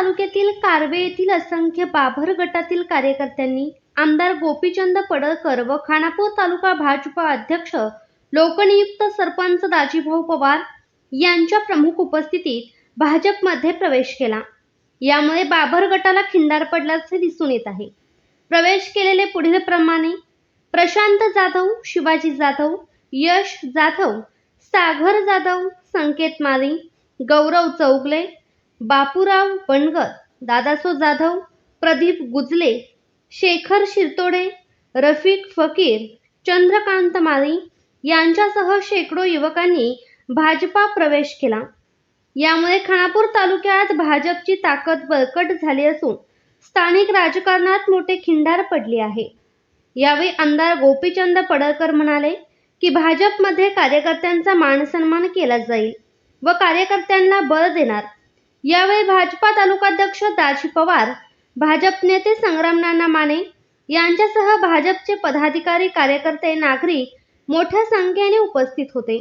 कारवे येथील असंख्य बाभर गटातील कार्यकर्त्यांनी आमदार गोपीचंद पडळकर व खानापूर तालुका भाजपा अध्यक्ष लोकनियुक्त सरपंच दाजीभाऊ पवार यांच्या प्रमुख उपस्थितीत भाजपमध्ये प्रवेश केला. यामुळे बाभर गटाला खिंडार पडल्याचे दिसून येत आहे. प्रवेश केलेले पुढील प्रमाणे प्रशांत जाधव शिवाजी जाधव यश जाधव सागर जाधव संकेत माळी गौरव चौगले बापूराव बनगर दादासो जाधव प्रदीप गुजले शेखर शिरतोडे रफिक फकीर चंद्रकांत माळी यांच्यासह शेकडो युवकांनी भाजपा प्रवेश केला. यामुळे खानापूर तालुक्यात भाजपची ताकद बळकट झाली असून स्थानिक राजकारणात मोठे खिंडार पडले आहे. यावेळी आमदार गोपीचंद पडळकर म्हणाले की भाजपमध्ये कार्यकर्त्यांचा मानसन्मान केला जाईल व कार्यकर्त्यांना बळ देणार यावेळी भाजपा तालुकाध्यक्ष दाजी पवार भाजप नेते संग्राम नाना माने यांच्यासह भाजपचे पदाधिकारी कार्यकर्ते नागरिक मोठ्या संख्येने उपस्थित होते.